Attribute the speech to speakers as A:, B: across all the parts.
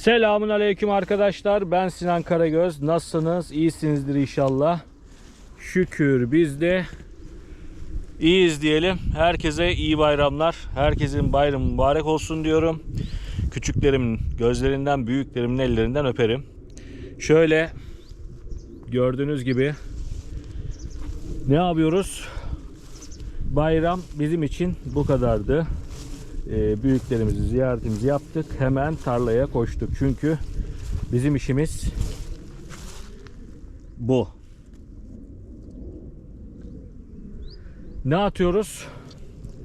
A: Selamun aleyküm arkadaşlar. Ben Sinan Karagöz. Nasılsınız? İyisinizdir inşallah. Şükür biz de iyiyiz diyelim. Herkese iyi bayramlar. Herkesin bayramı mübarek olsun diyorum. Küçüklerimin gözlerinden, büyüklerimin ellerinden öperim. Şöyle gördüğünüz gibi ne yapıyoruz? Bayram bizim için bu kadardı. Ee, büyüklerimizi ziyaretimizi yaptık. Hemen tarlaya koştuk. Çünkü bizim işimiz bu. Ne atıyoruz?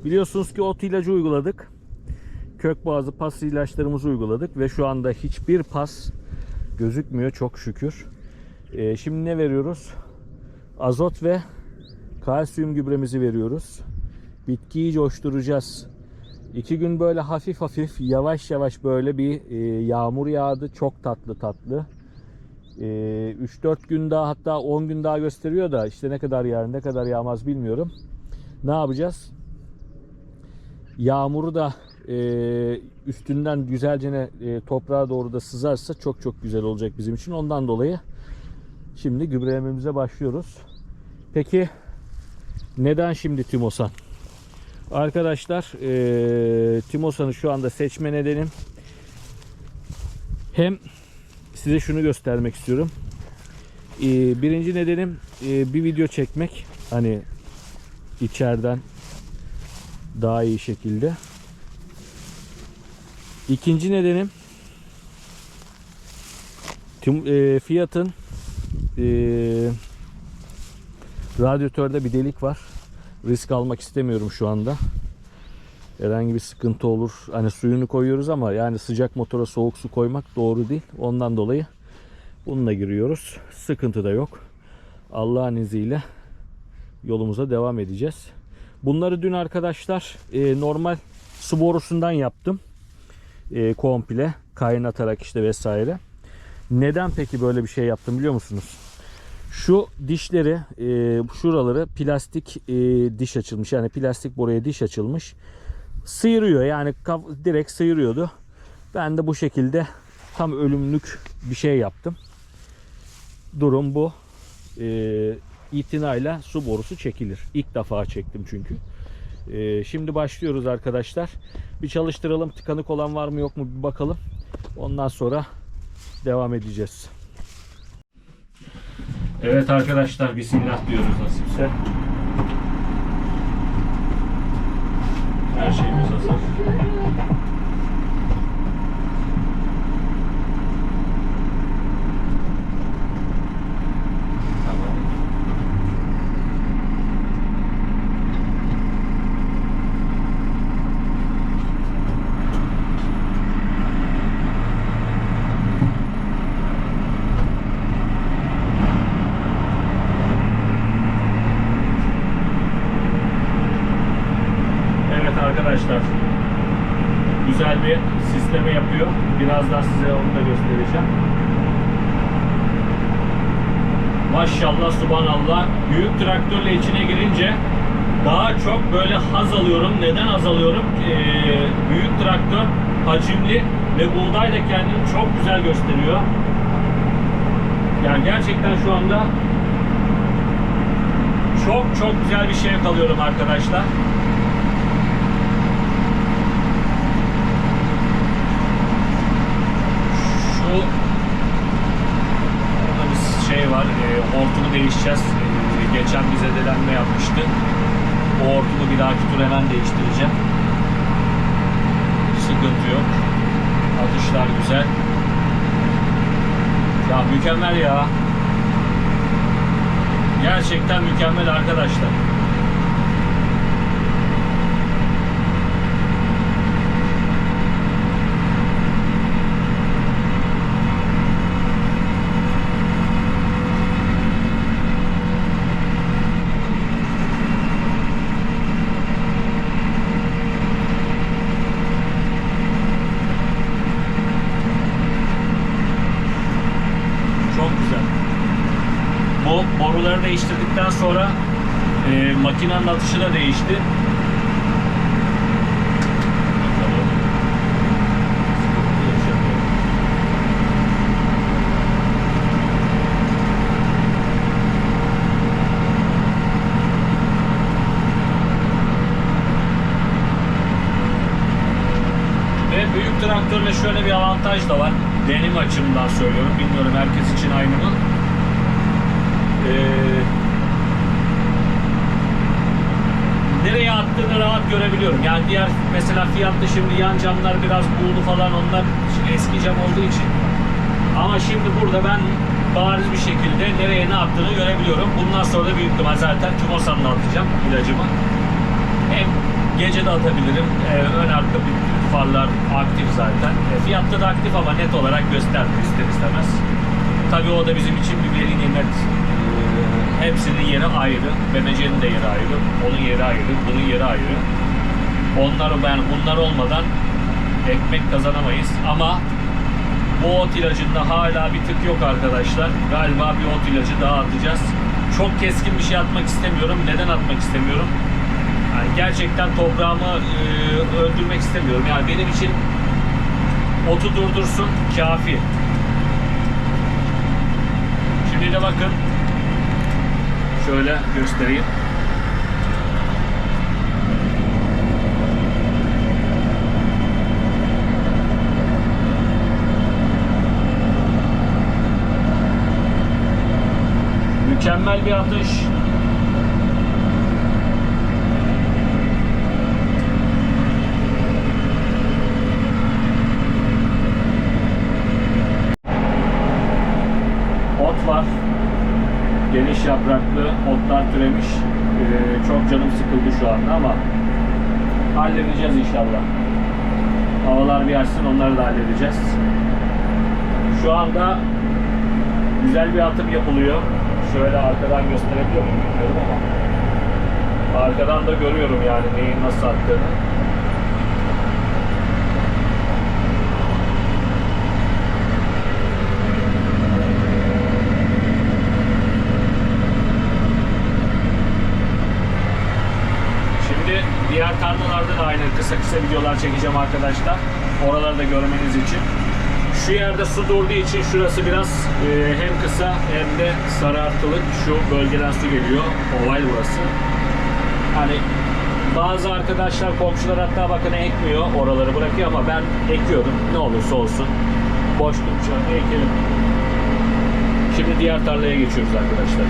A: Biliyorsunuz ki ot ilacı uyguladık. Kök bazı pas ilaçlarımızı uyguladık ve şu anda hiçbir pas gözükmüyor çok şükür. Ee, şimdi ne veriyoruz? Azot ve kalsiyum gübremizi veriyoruz. Bitkiyi coşturacağız. İki gün böyle hafif hafif yavaş yavaş böyle bir e, yağmur yağdı. Çok tatlı tatlı. E, 3-4 gün daha hatta 10 gün daha gösteriyor da işte ne kadar yağar ne kadar yağmaz bilmiyorum. Ne yapacağız? Yağmuru da e, üstünden güzelce e, toprağa doğru da sızarsa çok çok güzel olacak bizim için. Ondan dolayı şimdi gübrelememize başlıyoruz. Peki neden şimdi Timosan? Arkadaşlar eee Timosan'ı şu anda seçme nedenim hem size şunu göstermek istiyorum. Eee, birinci nedenim eee, bir video çekmek. Hani içeriden daha iyi şekilde. İkinci nedenim Tim, eee, Fiat'ın eee radyatörde bir delik var risk almak istemiyorum şu anda. Herhangi bir sıkıntı olur. Hani suyunu koyuyoruz ama yani sıcak motora soğuk su koymak doğru değil. Ondan dolayı bununla giriyoruz. Sıkıntı da yok. Allah'ın izniyle yolumuza devam edeceğiz. Bunları dün arkadaşlar e, normal su borusundan yaptım. E, komple kaynatarak işte vesaire. Neden peki böyle bir şey yaptım biliyor musunuz? Şu dişleri, e, şuraları plastik e, diş açılmış. Yani plastik boruya diş açılmış. Sıyırıyor yani direkt sıyırıyordu. Ben de bu şekilde tam ölümlük bir şey yaptım. Durum bu. E, itinayla su borusu çekilir. İlk defa çektim çünkü. E, şimdi başlıyoruz arkadaşlar. Bir çalıştıralım. Tıkanık olan var mı yok mu bir bakalım. Ondan sonra devam edeceğiz. Evet arkadaşlar bismillah diyoruz nasipse. Her şeyimiz hazır. Tamam. Evet arkadaşlar. Güzel bir sisteme yapıyor. Birazdan size onu da göstereceğim. Maşallah subhanallah. Büyük traktörle içine girince daha çok böyle haz alıyorum. Neden haz alıyorum? Ee, büyük traktör hacimli ve buğday da kendini çok güzel gösteriyor. Yani gerçekten şu anda çok çok güzel bir şey alıyorum arkadaşlar. Şu burada bir şey var. E, hortumu değişeceğiz. E, geçen bir zedelenme yapmıştı. O hortumu bir dahaki tur hemen değiştireceğim. Sıkıntı yok. Atışlar güzel. Ya mükemmel ya. Gerçekten mükemmel arkadaşlar. değiştirdikten sonra e, makinenin atışı da değişti. büyük traktörle şöyle bir avantaj da var. Benim açımdan söylüyorum. Bilmiyorum herkes için aynı mı? Yani diğer mesela Fiat'ta şimdi yan camlar biraz buğulu falan onlar eski cam olduğu için. Ama şimdi burada ben bariz bir şekilde nereye ne attığını görebiliyorum. Bundan sonra da büyük ihtimal zaten Tumosan'la atacağım ilacımı. Hem gece de atabilirim. Ee, ön arka farlar aktif zaten. E, fiyatta da aktif ama net olarak göstermiyor ister istemez. Tabii o da bizim için bir veri nimet. Ee, hepsinin yeri ayrı. BMC'nin de yeri ayrı. Onun yeri ayrı. Bunun yeri ayrı. Onlar ben bunlar olmadan ekmek kazanamayız ama bu ot ilacında hala bir tık yok arkadaşlar. Galiba bir ot ilacı daha atacağız. Çok keskin bir şey atmak istemiyorum. Neden atmak istemiyorum? Yani gerçekten toprağımı e, öldürmek istemiyorum. Yani benim için otu durdursun kafi. Şimdi de bakın şöyle göstereyim. Mükemmel bir atış. Ot var. Geniş yapraklı otlar türemiş. Ee, çok canım sıkıldı şu anda ama halledeceğiz inşallah. Havalar bir açsın onları da halledeceğiz. Şu anda güzel bir atım yapılıyor. Şöyle arkadan gösterebiliyor muyum bilmiyorum ama arkadan da görüyorum yani neyin nasıl attığını. Şimdi diğer tarlalarda da aynı kısa kısa videolar çekeceğim arkadaşlar. Oraları da görmeniz için. Şu yerde su durduğu için şurası biraz e, hem kısa hem de sarartılık. Şu bölgeden su geliyor. Oval burası. Hani bazı arkadaşlar, komşular hatta bakın ekmiyor. Oraları bırakıyor ama ben ekiyorum. Ne olursa olsun. Boş duracağım. Ekelim. Şimdi diğer tarlaya geçiyoruz arkadaşlar.